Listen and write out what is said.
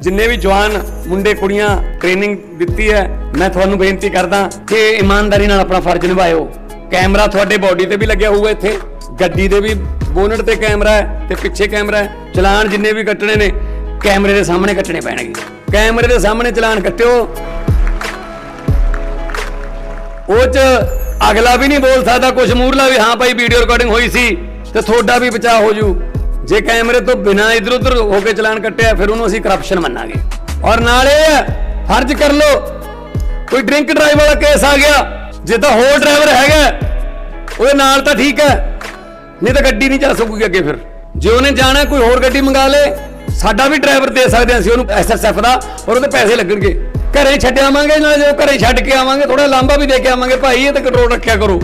ਜਿੰਨੇ ਵੀ ਜਵਾਨ, ਮੁੰਡੇ, ਕੁੜੀਆਂ ਟ੍ਰੇਨਿੰਗ ਦਿੱਤੀ ਹੈ, ਮੈਂ ਤੁਹਾਨੂੰ ਬੇਨਤੀ ਕਰਦਾ ਕਿ ਇਮਾਨਦਾਰੀ ਨਾਲ ਆਪਣਾ ਫਰਜ਼ ਨਿਭਾਇਓ। ਕੈਮਰਾ ਤੁਹਾਡੇ ਬਾਡੀ ਤੇ ਵੀ ਲੱਗਿਆ ਹੋਊਗਾ ਇੱਥੇ। ਗੱਡੀ ਦੇ ਵੀ ਬੋਨਟ ਤੇ ਕੈਮਰਾ ਹੈ ਤੇ ਪਿੱਛੇ ਕੈਮਰਾ ਹੈ। ਚਲਾਨ ਜਿੰਨੇ ਵੀ ਕੱਟਣੇ ਨੇ, ਕੈਮਰੇ ਦੇ ਸਾਹਮਣੇ ਕੱਟਣੇ ਪੈਣਗੇ। ਕੈਮਰੇ ਦੇ ਸਾਹਮਣੇ ਚਲਾਨ ਕੱਟਿਓ। ਉਹ ਚ ਅਗਲਾ ਵੀ ਨਹੀਂ ਬੋਲ ਸਕਦਾ ਕੁਝ ਮੂਰਲਾ ਵੀ, ਹਾਂ ਭਾਈ ਵੀਡੀਓ ਰਿਕਾਰਡਿੰਗ ਹੋਈ ਸੀ, ਤੇ ਤੁਹਾਡਾ ਵੀ ਬਚਾਅ ਹੋ ਜੂ। ਜੇ ਕੈਮਰੇ ਤੋਂ ਬਿਨਾ ਇਧਰ ਉਧਰ ਹੋ ਕੇ ਚਲਾਨ ਕੱਟਿਆ, ਫਿਰ ਉਹਨੂੰ ਅਸੀਂ ਕਰਪਸ਼ਨ ਮੰਨਾਂਗੇ। ਔਰ ਨਾਲ ਨਾਲੇ ਫਰਜ਼ ਕਰ ਲੋ ਕੋਈ ਡਰਿੰਕ ਡਰਾਈਵ ਵਾਲਾ ਕੇਸ ਆ ਗਿਆ, ਜੇ ਤਾਂ ਹੋਰ ਡਰਾਈਵਰ ਹੈਗਾ, ਉਹਦੇ ਨਾਲ ਤਾਂ ਠੀਕ ਹੈ, ਨਹੀਂ ਤਾਂ ਗੱਡੀ ਨਹੀਂ ਚੱਲ ਸਕੂਗੀ ਅੱਗੇ ਫਿਰ। ਜੇ ਉਹਨੇ ਜਾਣਾ, ਕੋਈ ਹੋਰ ਗੱਡੀ ਮੰਗਾ ਲੇ, ਸਾਡਾ ਵੀ ਡਰਾਈਵਰ ਦੇ ਸਕਦੇ ਹਾਂ ਅਸੀਂ ਉਹਨੂੰ ਐਸਐਸਐਫ ਦਾ, ਔਰ ਉਹਦੇ ਪੈਸੇ ਲੱਗਣਗੇ। ਘਰੇ ਛੱਡ ਆਵਾਂਗੇ, ਨਾਲ ਜੋ ਘਰੇ ਛੱਡ ਕੇ ਆਵਾਂਗੇ ਥੋੜਾ ਲਾਂਬਾ ਵੀ ਦੇ ਕੇ ਆਵਾਂਗੇ, ਭਾਈ ਇਹ ਤਾਂ ਕੰਟਰੋਲ ਰੱਖਿਆ ਕਰੋ।